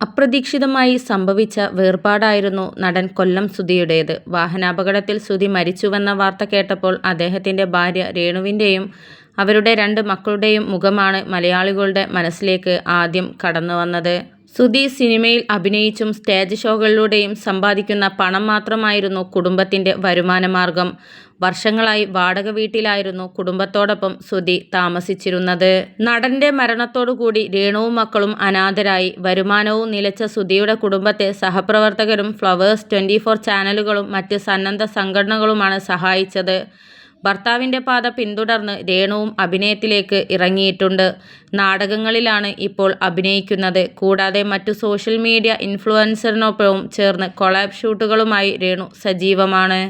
അപ്രതീക്ഷിതമായി സംഭവിച്ച വേർപാടായിരുന്നു നടൻ കൊല്ലം സുധിയുടേത്. വാഹനാപകടത്തിൽ സുധി മരിച്ചുവെന്ന വാർത്ത കേട്ടപ്പോൾ അദ്ദേഹത്തിന്റെ ഭാര്യ രേണുവിന്റെയും അവരുടെ രണ്ട് മക്കളുടെയും മുഖമാണ് മലയാളികളുടെ മനസ്സിലേക്ക് ആദ്യം കടന്നുവന്നത്. സുധി സിനിമയിൽ അഭിനയിച്ചും സ്റ്റേജ് ഷോകളിലൂടെയും സമ്പാദിക്കുന്ന പണം മാത്രമായിരുന്നു കുടുംബത്തിന്റെ വരുമാനമാർഗം. വർഷങ്ങളായി വാടക വീട്ടിലായിരുന്നു കുടുംബത്തോടൊപ്പം സുധി താമസിച്ചിരുന്നത്. നടന്റെ മരണത്തോടുകൂടി രേണുവും മക്കളും അനാഥരായി. വരുമാനവും നിലച്ച സുധിയുടെ കുടുംബത്തെ സഹപ്രവർത്തകരും ഫ്ലവേഴ്സ് ട്വന്റിഫോർ ചാനലുകളും മറ്റ് സന്നദ്ധ സംഘടനകളുമാണ് സഹായിച്ചത്. ഭർത്താവിന്റെ പാത പിന്തുടർന്ന് രേണുവും അഭിനയത്തിലേക്ക് ഇറങ്ങിയിട്ടുണ്ട്. നാടകങ്ങളിലാണ് ഇപ്പോൾ അഭിനയിക്കുന്നത്. കൂടാതെ മറ്റു സോഷ്യൽ മീഡിയ ഇൻഫ്ലുവൻസറിനൊപ്പവും ചേർന്ന് കൊളാബ് ഷൂട്ടുകളുമായി രേണു സജീവമാണ്.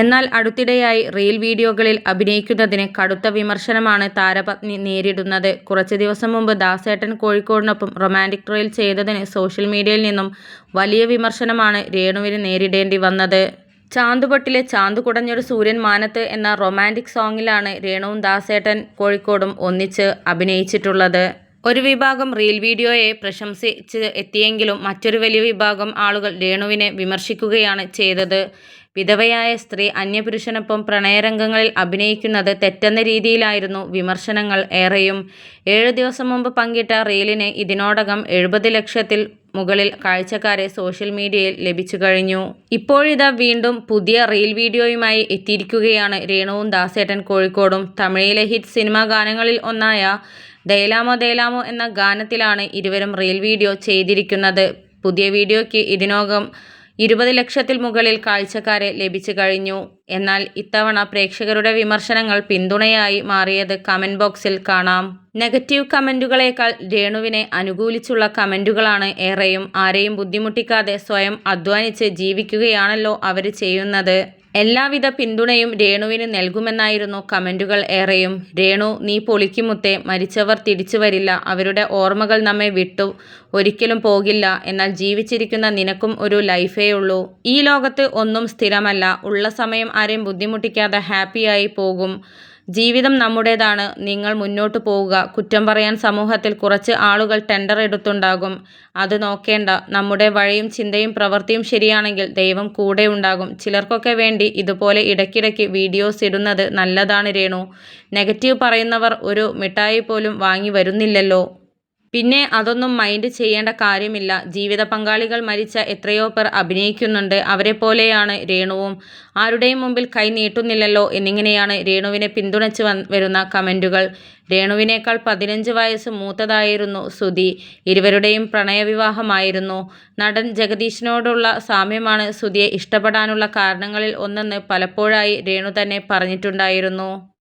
എന്നാൽ അടുത്തിടെയായി റീൽ വീഡിയോകളിൽ അഭിനയിക്കുന്നതിന് കടുത്ത വിമർശനമാണ് താരപത്നി നേരിടുന്നത്. കുറച്ച് ദിവസം മുമ്പ് ദാസേട്ടൻ കോഴിക്കോടിനൊപ്പം റൊമാന്റിക് റീൽ ചെയ്തതിന് സോഷ്യൽ മീഡിയയിൽ നിന്നും വലിയ വിമർശനമാണ് രേണുവിന് നേരിടേണ്ടി വന്നത്. ചാന്തുപൊട്ടിലെ ചാന്തു കുടഞ്ഞൊരു സൂര്യൻ മാനത്ത് എന്ന റൊമാന്റിക് സോങ്ങിലാണ് രേണുവും ദാസേട്ടൻ കോഴിക്കോടും ഒന്നിച്ച് അഭിനയിച്ചിട്ടുള്ളത്. ഒരു വിഭാഗം റീൽ വീഡിയോയെ പ്രശംസിച്ച് എത്തിയെങ്കിലും മറ്റൊരു വലിയ വിഭാഗം ആളുകൾ രേണുവിനെ വിമർശിക്കുകയാണ് ചെയ്തത്. വിധവയായ സ്ത്രീ അന്യപുരുഷനൊപ്പം പ്രണയരംഗങ്ങളിൽ അഭിനയിക്കുന്നത് തെറ്റെന്ന രീതിയിലായിരുന്നു വിമർശനങ്ങൾ ഏറെയും. ഏഴു ദിവസം മുമ്പ് പങ്കിട്ട റീലിന് ഇതിനോടകം എഴുപത് ലക്ഷത്തിൽ മുകളിൽ കാഴ്ചക്കാരെ സോഷ്യൽ മീഡിയയിൽ ലഭിച്ചു കഴിഞ്ഞു ഇപ്പോഴിതാ വീണ്ടും പുതിയ റീൽ വീഡിയോയുമായി എത്തിയിരിക്കുകയാണ് രേണുവും ദാസേട്ടൻ കോഴിക്കോടും. തമിഴിലെ ഹിറ്റ് സിനിമാ ഗാനങ്ങളിൽ ഒന്നായ ദയലാമോ ദയലാമോ എന്ന ഗാനത്തിലാണ് ഇരുവരും റീൽ വീഡിയോ ചെയ്തിരിക്കുന്നത്. പുതിയ വീഡിയോയ്ക്ക് ഇതിനോകം ഇരുപത് ലക്ഷത്തിൽ മുകളിൽ കാഴ്ചക്കാരെ ലഭിച്ചു കഴിഞ്ഞു. എന്നാൽ ഇത്തവണ പ്രേക്ഷകരുടെ വിമർശനങ്ങൾ പിന്തുണയായി മാറിയത് കമന്റ് ബോക്സിൽ കാണാം. നെഗറ്റീവ് കമന്റുകളേക്കാൾ രേണുവിനെ അനുകൂലിച്ചുള്ള കമന്റുകളാണ് ഏറെയും. ആരെയും ബുദ്ധിമുട്ടിക്കാതെ സ്വയം അധ്വാനിച്ച് ജീവിക്കുകയാണല്ലോ അവർ ചെയ്യുന്നത്. എല്ലാവിധ പിന്തുണയും രേണുവിന് നൽകുമെന്നായിരുന്നു കമന്റുകൾ ഏറെയും. രേണു നീ പൊളിക്കുമുത്തേ മരിച്ചവർ തിരിച്ചു വരില്ല. അവരുടെ ഓർമ്മകൾ നമ്മെ വിട്ടു ഒരിക്കലും പോകില്ല. എന്നാൽ ജീവിച്ചിരിക്കുന്ന നിനക്കും ഒരു ലൈഫേ ഉള്ളൂ ഈ ലോകത്ത് ഒന്നും സ്ഥിരമല്ല. ഉള്ള സമയം ആരെയും ബുദ്ധിമുട്ടിക്കാതെ ഹാപ്പിയായി പോകും. ജീവിതം നമ്മുടേതാണ്. നിങ്ങൾ മുന്നോട്ട് പോവുക. കുറ്റം പറയാൻ സമൂഹത്തിൽ കുറച്ച് ആളുകൾ ടെൻഡർ എടുത്തുണ്ടാകും. അത് നോക്കേണ്ട. നമ്മുടെ വഴിയും ചിന്തയും പ്രവൃത്തിയും ശരിയാണെങ്കിൽ ദൈവം കൂടെ ഉണ്ടാകും ചിലർക്കൊക്കെ വേണ്ടി ഇതുപോലെ ഇടയ്ക്കിടയ്ക്ക് വീഡിയോസ് ഇടുന്നത് നല്ലതാണ് രേണു. നെഗറ്റീവ് പറയുന്നവർ ഒരു മിഠായി പോലും വാങ്ങി വരുന്നില്ലല്ലോ. പിന്നെ അതൊന്നും മൈൻഡ് ചെയ്യേണ്ട കാര്യമില്ല. ജീവിത പങ്കാളികൾ മരിച്ച എത്രയോ പേർ അഭിനയിക്കുന്നുണ്ട്. അവരെ പോലെയാണ് രേണുവും. ആരുടെയും മുമ്പിൽ കൈ നീട്ടുന്നില്ലല്ലോ എന്നിങ്ങനെയാണ് രേണുവിനെ പിന്തുണച്ച് വരുന്ന കമന്റുകൾ രേണുവിനേക്കാൾ പതിനഞ്ച് വയസ്സ് മൂത്തതായിരുന്നു സുധി. ഇരുവരുടെയും പ്രണയവിവാഹമായിരുന്നു. നടൻ ജഗദീഷിനോടുള്ള സാമ്യമാണ് സുധിയെ ഇഷ്ടപ്പെടാനുള്ള കാരണങ്ങളിൽ ഒന്നെന്ന് പലപ്പോഴായി രേണു തന്നെ പറഞ്ഞിട്ടുണ്ടായിരുന്നു.